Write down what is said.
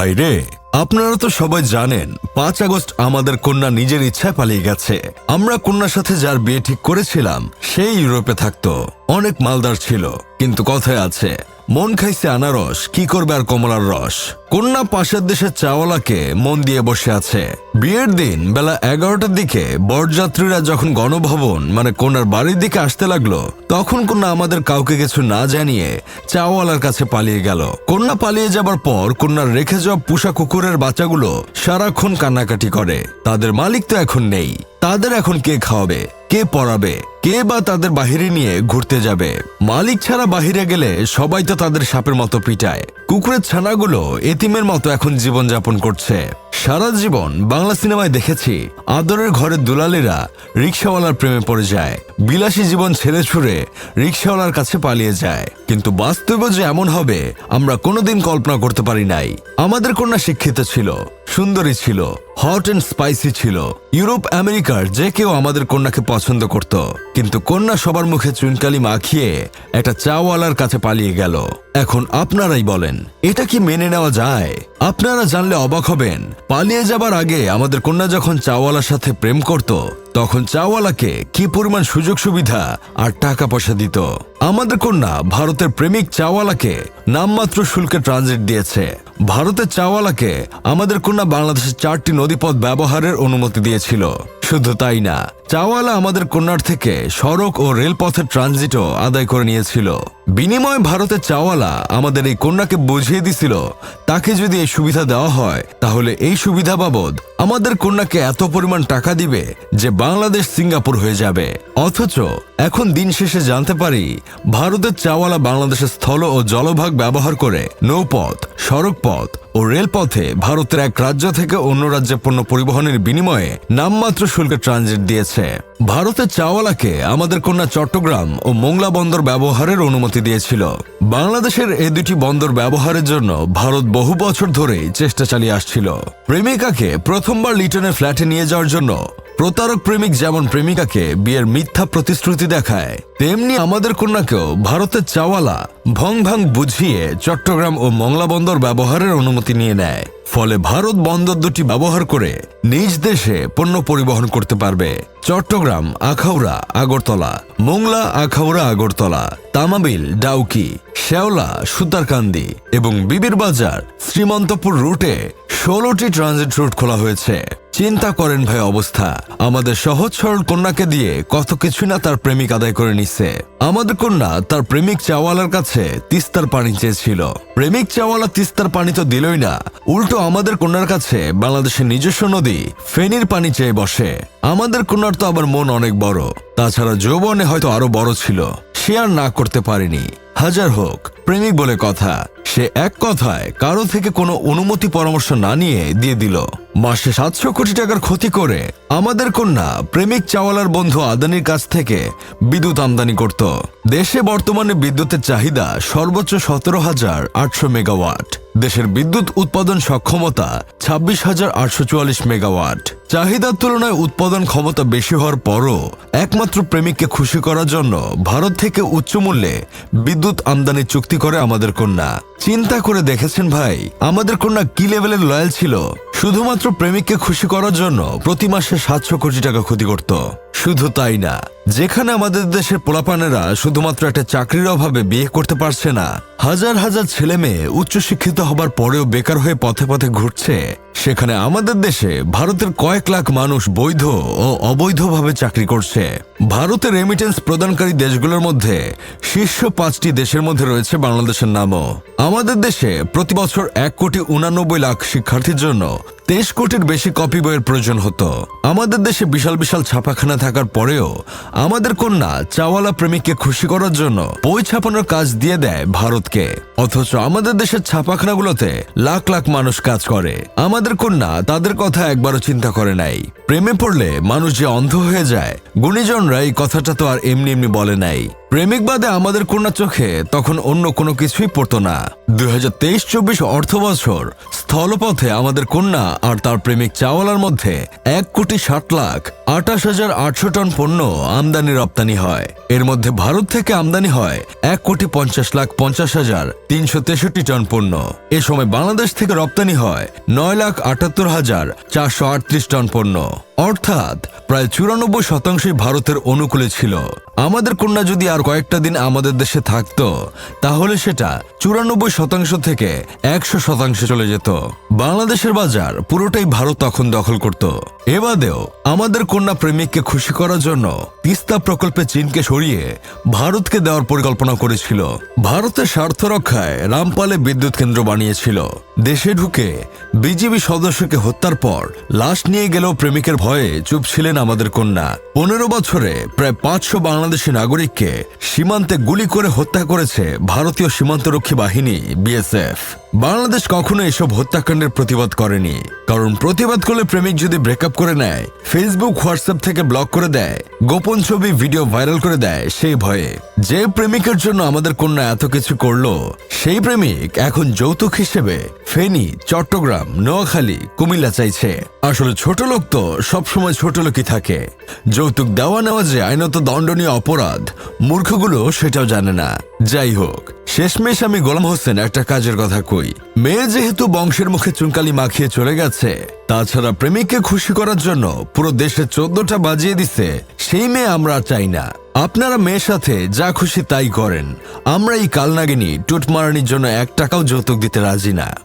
ভাইরে আপনারা তো সবাই জানেন, পাঁচ আগস্ট আমাদের কন্যা নিজের ইচ্ছায় পালিয়ে গেছে। আমরা কন্যার সাথে যার বিয়ে ঠিক করেছিলাম, সেই ইউরোপে থাকতো। অনেক মালদার ছিল, কিন্তু কথায় আছে মন খাইছে আনারস, কি করবে আর কমলার রস? কন্যা পাশের দেশের চাওয়ালাকে মন দিয়ে বসে আছে। বিয়ের দিন বেলা এগারোটার দিকে বরযাত্রীরা যখন গণভবন মানে কন্যার বাড়ির দিকে আসতে লাগল, তখন কন্যা আমাদের কাউকে কিছু না জানিয়ে চাওয়ালার কাছে পালিয়ে গেল। কন্যা পালিয়ে যাবার পর কন্যার রেখে যাওয়া পুষা কুকুরের বাচ্চাগুলো সারাক্ষণ কান্নাকাটি করে। তাদের মালিক তো এখন নেই। তাদের এখন কে খাওয়াবে, কে পড়াবে, কে বা তাদের বাহিরে নিয়ে ঘুরতে যাবে? মালিক ছাড়া বাহিরে গেলে সবাই তো তাদের সাপের মতো পিটায়। কুকুরের ছানাগুলো এতিমের মতো এখন জীবন যাপন করছে। সারা জীবন বাংলা সিনেমায় দেখেছি, আদরের ঘরের দুলালেরা রিক্সাওয়ালার প্রেমে পড়ে যায়। বিলাসী জীবন ছেড়ে ছুড়ে রিক্সাওয়ালার কাছে পালিয়ে যায়। কিন্তু বাস্তবে যে এমন হবে, আমরা কোনোদিন কল্পনা করতে পারি নাই। আমাদের কন্যা শিক্ষিত ছিল। সুন্দরী ছিল হট অ্যান্ড স্পাইসি ছিল। ইউরোপ, আমেরিকার যে কেউ আমাদের কন্যাকে পছন্দ করত। কিন্তু কন্যা সবার মুখে চুনকালি মাখিয়ে একটা চাওয়ালার কাছে পালিয়ে গেল। এখন আপনারাই বলেন, এটা কি মেনে নেওয়া যায়? আপনারা জানলে অবাক হবেন। পালিয়ে যাবার আগে আমাদের কন্যা যখন চাওয়ালার সাথে প্রেম করত, তখন চাওয়ালাকে কি পরিমাণ সুযোগ সুবিধা আর টাকা পয়সা দিত। আমাদের কন্যা ভারতের প্রেমিক চাওয়ালাকে নামমাত্র শুল্কে ট্রানজিট দিয়েছে। ভারতের চাওয়ালাকে আমাদের কন্যা বাংলাদেশের চারটি নদীপথ ব্যবহারের অনুমতি দিয়েছিল। শুধু তাই না চাওয়ালা আমাদের কন্যার থেকে সড়ক ও রেলপথের ট্রানজিটও আদায় করে নিয়েছিল। বিনিময়ে ভারতের চাওয়ালা আমাদের এই কন্যাকে বুঝিয়ে দিছিল, তাকে যদি এই সুবিধা দেওয়া হয়, তাহলে এই সুবিধা বাবদ আমাদের কন্যাকে এত পরিমাণ টাকা দিবে যে বাংলাদেশ সিঙ্গাপুর হয়ে যাবে। অথচ এখন দিন শেষে জানতে পারি, ভারতের চাওয়ালা বাংলাদেশের স্থল ও জলভাগ ব্যবহার করে নৌপথ সড়ক পথ ও রেলপথে ভারতের এক রাজ্য থেকে অন্য রাজ্যে পণ্য পরিবহনের বিনিময়ে নামমাত্র শুল্কে ট্রানজিট দিয়েছে। ভারতের চাওয়ালাকে আমাদের কন্যা চট্টগ্রাম ও মোংলা বন্দর ব্যবহারের অনুমতি দিয়েছিল। বাংলাদেশের এ দুটি বন্দর ব্যবহারের জন্য ভারত বহু বছর ধরেই চেষ্টা চালিয়ে আসছিল। প্রেমিকাকে প্রথমবার লিটনের ফ্ল্যাটে নিয়ে যাওয়ার জন্য প্রতারক প্রেমিক যেমন প্রেমিকাকে বিয়ের মিথ্যা প্রতিশ্রুতি দেখায়, তেমনি আমাদের কন্যাকেও ভারতের চাওয়ালা ভং ভাং বুঝিয়ে চট্টগ্রাম ও মংলা বন্দর ব্যবহারের অনুমতি নিয়ে নেয়। ফলে ভারত বন্দর দুটি ব্যবহার করে নিজ দেশে পণ্য পরিবহন করতে পারবে। চট্টগ্রাম, আখাউড়া, আগরতলা, মোংলা, আখাউড়া, আগরতলা, তামাবিল, ডাউকি শেওলা সুতারকান্দি এবং বিবির বাজার শ্রীমন্তপুর রুটে ষোলোটি ট্রানজিট রুট খোলা হয়েছে। চিন্তা করেন ভাই অবস্থা। আমাদের সহজ সরল কন্যাকে দিয়ে কত কিছু না তার প্রেমিক আদায় করে নিচ্ছে। আমাদের কন্যা তার প্রেমিক চাওয়ালার কাছে তিস্তার পানি চেয়েছিল। প্রেমিক চাওয়ালা তিস্তার পানি তো দিলই না। উল্টো আমাদের কন্যার কাছে বাংলাদেশের নিজস্ব নদী, ফেনীর পানি চেয়ে বসে। আমাদের কন্যার তো আবার মন অনেক বড়। তাছাড়া যৌবনে হয়তো আরও বড় ছিল। সে আর না করতে পারেনি। হাজার হোক, প্রেমিক বলে কথা। সে এক কথায় কারও থেকে কোনো অনুমতি পরামর্শ না নিয়ে দিয়ে দিল। মাসে সাতশো কোটি টাকার ক্ষতি করে আমাদের কন্যা প্রেমিক চাওয়ালার বন্ধু আদানির কাছ থেকে বিদ্যুৎ আমদানি করত। দেশে বর্তমানে বিদ্যুতের চাহিদা সর্বোচ্চ সতেরো হাজার আটশো মেগাওয়াট। দেশের বিদ্যুৎ উৎপাদন সক্ষমতা ছাব্বিশ হাজার আটশো চুয়াল্লিশ মেগাওয়াট। চাহিদার তুলনায় উৎপাদন ক্ষমতা বেশি হওয়ার পরও একমাত্র প্রেমিককে খুশি করার জন্য ভারত থেকে উচ্চ মূল্যে বিদ্যুৎ আমদানি চুক্তি করে আমাদের কন্যা। চিন্তা করে দেখেছেন ভাই, আমাদের কন্যা কি লেভেলের লয়াল ছিল? শুধুমাত্র প্রেমিককে খুশি করার জন্য প্রতি মাসে সাতশো কোটি টাকা ক্ষতি করত। শুধু তাই না, যেখানে আমাদের দেশের পোলাপানেরা শুধুমাত্র একটা চাকরির অভাবে বিয়ে করতে পারছে না, হাজার হাজার ছেলে মেয়ে উচ্চশিক্ষিত হবার পরেও বেকার হয়ে পথে পথে ঘুরছে, সেখানে আমাদের দেশে ভারতের কয়েক লাখ মানুষ বৈধ ও অবৈধভাবে চাকরি করছে। ভারতের রেমিটেন্স প্রদানকারী দেশগুলোর মধ্যে শীর্ষ পাঁচটি দেশের মধ্যে রয়েছে বাংলাদেশের নামও। আমাদের দেশে প্রতি বছর এক কোটি উনানব্বই লাখ শিক্ষার্থীর জন্য তেইশ কোটির বেশি কপি বইয়ের প্রয়োজন হতো। আমাদের দেশে বিশাল বিশাল ছাপাখানা থাকার পরেও আমাদের কন্যা চাওয়ালা প্রেমিককে খুশি করার জন্য বই ছাপানোর কাজ দিয়ে দেয় ভারতকে। অথচ আমাদের দেশের ছাপাখানাগুলোতে লাখ লাখ মানুষ কাজ করে। আমাদের কন্যা তাদের কথা একবারও চিন্তা করে নাই। প্রেমে পড়লে মানুষ যে অন্ধ হয়ে যায়, গুণীজনরা এই কথাটা তো আর এমনি এমনি বলে নাই। প্রেমিক বাদে আমাদের কন্যা চোখে তখন অন্য কোনো কিছুই পড়তো না। দুই হাজার তেইশ চব্বিশ অর্থ বছর স্থলপথে আমাদের কন্যা আর তার প্রেমিক চাওয়ালার মধ্যে এক কোটি ষাট লাখ আঠাশ হাজার আটশো টন পণ্য আমদানি রপ্তানি হয়। এর মধ্যে ভারত থেকে আমদানি হয় এক কোটি পঞ্চাশ লাখ পঞ্চাশ হাজার তিনশো তেষট্টি টন পণ্য। এ সময় বাংলাদেশ থেকে রপ্তানি হয় নয় লাখ আটাত্তর হাজার চারশো আটত্রিশ টন পণ্য। অর্থাৎ প্রায় চুরানব্বই শতাংশই ভারতের অনুকূলে ছিল। আমাদের কন্যা যদি আর কয়েকটা দিন আমাদের দেশে থাকতো, তাহলে সেটা চুরানব্বই শতাংশ থেকে একশো শতাংশে চলে যেত। বাংলাদেশের বাজার পুরোটাই ভারত তখন দখল করত। এবাদেও আমাদের কন্যা প্রেমিককে খুশি করার জন্য তিস্তা প্রকল্পে চীনকে সরিয়ে ভারতকে দেওয়ার পরিকল্পনা করেছিল। ভারতের স্বার্থ রক্ষায় রামপালে বিদ্যুৎ কেন্দ্র বানিয়েছিল। দেশে ঢুকে বিজেপি সদস্যকে হত্যার পর লাশ নিয়ে গেলেও প্রেমিকের ভয়ে চুপ ছিলেন আমাদের কন্যা। পনেরো বছরে প্রায় পাঁচশো বাংলাদেশি নাগরিককে সীমান্তে গুলি করে হত্যা করেছে ভারতীয় সীমান্তরক্ষী বাহিনী, বিএসএফ। বাংলাদেশ কখনো এসব হত্যাকাণ্ডের প্রতিবাদ করেনি। কারণ প্রতিবাদ করলে প্রেমিক যদি ব্রেকআপ করে নেয়, ফেসবুক হোয়াটসঅ্যাপ থেকে ব্লক করে দেয়, গোপন ছবি ভিডিও ভাইরাল করে দেয় সেই ভয়ে। যে প্রেমিকের জন্য আমাদের কন্যা এত কিছু করল, সেই প্রেমিক এখন যৌতুক হিসেবে ফেনী, চট্টগ্রাম, নোয়াখালী, কুমিল্লা চাইছে। আসলে ছোট লোক তো, সবসময় ছোট লোকই থাকে। যৌতুক দেওয়া নেওয়া যে আইনত দণ্ডনীয় অপরাধ, মূর্খগুলো সেটাও জানে না। যাই হোক শেষমেশ আমি গোলাম হোসেন একটা কাজের কথা কই। মেয়ে যেহেতু বংশের মুখে চুনকালি মাখিয়ে চলে গেছে, তাছাড়া প্রেমিককে খুশি করার জন্য পুরো দেশে চোদ্দটা বাজিয়ে দিছে, সেই মেয়ে আমরা চাই না। আপনারা মেয়ের সাথে যা খুশি তাই করেন। আমরা এই কালনাগিনী, টুটমারানির জন্য এক টাকাও যৌতুক দিতে রাজি না।